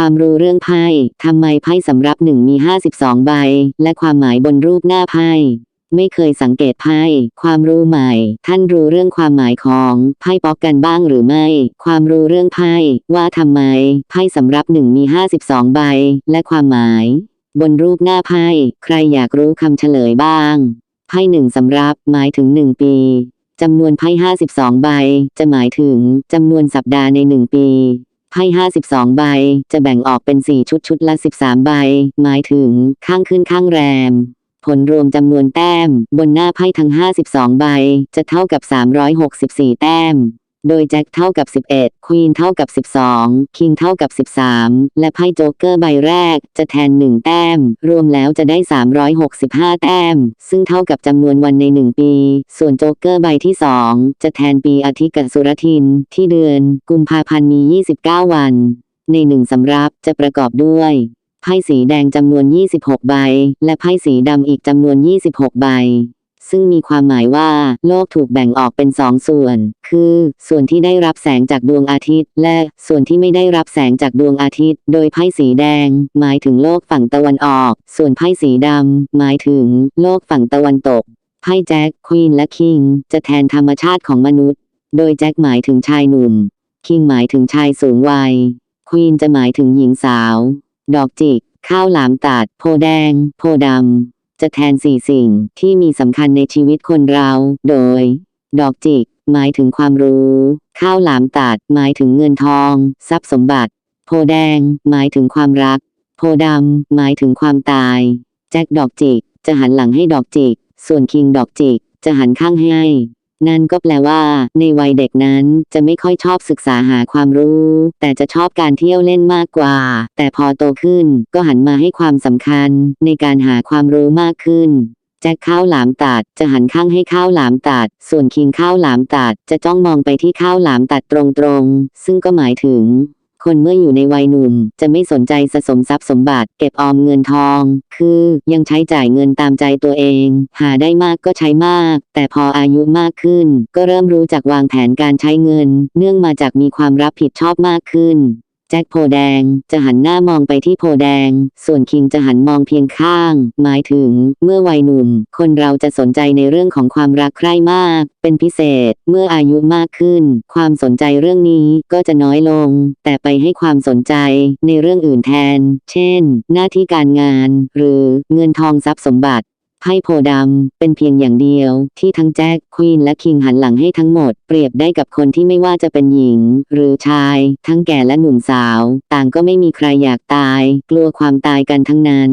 ความรู้เรื่องไพ่ทำไมไพ่สำรับหนึ่งมี 52 ใบ และความหมายบนรูปหน้าไพ่ ไม่เคยสังเกตไพ่ ความรู้ใหม่ ท่านรู้เรื่องความหมายของไพ่ป๊อกกันบ้างหรือไม่ ความรู้เรื่องไพ่ว่าทำไมไพ่สำรับหนึ่งมี 52 ใบ และความหมาย บนรูปหน้าไพ่ใครอยากรู้คำเฉลยบ้าง ไพ่หนึ่งสำรับหมายถึงหนึ่งปีจำนวนไพ่ 52 ใบ จะหมายถึงจำนวนสัปดาห์ในหนึ่งปี ไพ่52 ใบ จะแบ่งออกเป็น 4 ชุดชุดละ 13 ใบ หมายถึง ข้างขึ้นข้างแรม ผลรวมจำนวนแต้ม บนหน้าไพ่ทั้ง 52 ใบ จะเท่ากับ 364 แต้ม โดยแจ็คเท่ากับ 11 ควีนเท่ากับ 12 คิงเท่ากับ 13 และไพ่โจ๊กเกอร์ใบแรก จะแทน 1 แต้ม รวมแล้วจะได้ 365 แต้ม ซึ่งเท่ากับจำนวนวันใน 1 ปี ส่วนโจ๊กเกอร์ใบที่ 2 จะแทนปีอาทิตย์กับสุรทิน ที่เดือน กุมภาพันธ์มี 29 วัน ในหนึ่งสำรับจะประกอบด้วยไพ่สีแดงจำนวน 26 ใบ และไพ่สีดำอีกจำนวน 26 ใบ ซึ่งมีความหมายว่าโลกถูกแบ่งออกเป็นสองส่วน คือ ส่วนที่ได้รับแสงจากดวงอาทิตย์ และส่วนที่ไม่ได้รับแสงจากดวงอาทิตย์ โดยไพ่สีแดง หมายถึงโลกฝั่งตะวันออก ส่วนไพ่สีดำหมายถึง โลกฝั่งตะวันตก ไพ่แจ็คควีนและคิงจะแทนธรรมชาติของมนุษย์ โดยแจ็คหมายถึงชายหนุ่ม คิงหมายถึงชายสูงวัย ควีนจะหมายถึงหญิงสาว ดอกจิกข้าวหลามตัด โพแดง โพดำ จะแทนสี่สิ่งที่มีสำคัญในชีวิตคนเรา โดย ดอกจิก หมายถึงความรู้ ข้าวหลามตัด หมายถึงเงินทอง ทรัพย์สมบัติ โพแดง หมายถึงความรัก โพดำ หมายถึงความตาย แจ็คดอกจิก จะหันหลังให้ดอกจิก ส่วนคิงดอกจิก จะหันข้างให้ นั่นก็แปลว่า ในวัยเด็กนั้นจะไม่ค่อยชอบศึกษาหาความรู้ แต่จะชอบการเที่ยวเล่นมากกว่า แต่พอโตขึ้นก็หันมาให้ความสำคัญในการหาความรู้มากขึ้นแจ็คข้าวหลามตัดจะหันข้างให้ข้าวหลามตัด ส่วนคิงข้าวหลามตัดจะจ้องมองไปที่ข้าวหลามตัดตรงๆ ซึ่งก็หมายถึง คนเมื่ออยู่ในวัยหนุ่ม จะไม่สนใจสะสมทรัพย์สมบัติ เก็บออมเงินทอง คือยังใช้จ่ายเงินตามใจตัวเอง หาได้มากก็ใช้มาก แต่พออายุมากขึ้น ก็เริ่มรู้จักวางแผนการใช้เงิน เนื่องมาจากมีความรับผิดชอบมากขึ้น แจ็คโพแดง จะหันหน้ามองไปที่โพแดง ส่วนคิงจะหันมองเพียงข้าง หมายถึง เมื่อวัยหนุ่ม คนเราจะสนใจในเรื่องของความรักใคร่มาก เป็นพิเศษ เมื่ออายุมากขึ้น ความสนใจเรื่องนี้ก็จะน้อยลง แต่ไปให้ความสนใจในเรื่องอื่นแทน เช่น หน้าที่การงาน หรือเงินทองทรัพย์สมบัติ ไพ่โพดำ เป็นเพียงอย่างเดียว ที่ทั้งแจ็คควีนและคิงหันหลังให้ทั้งหมด เปรียบได้กับคนที่ไม่ว่าจะเป็นหญิง หรือชาย ทั้งแก่และหนุ่มสาว ต่างก็ไม่มีใครอยากตาย กลัวความตายกันทั้งนั้น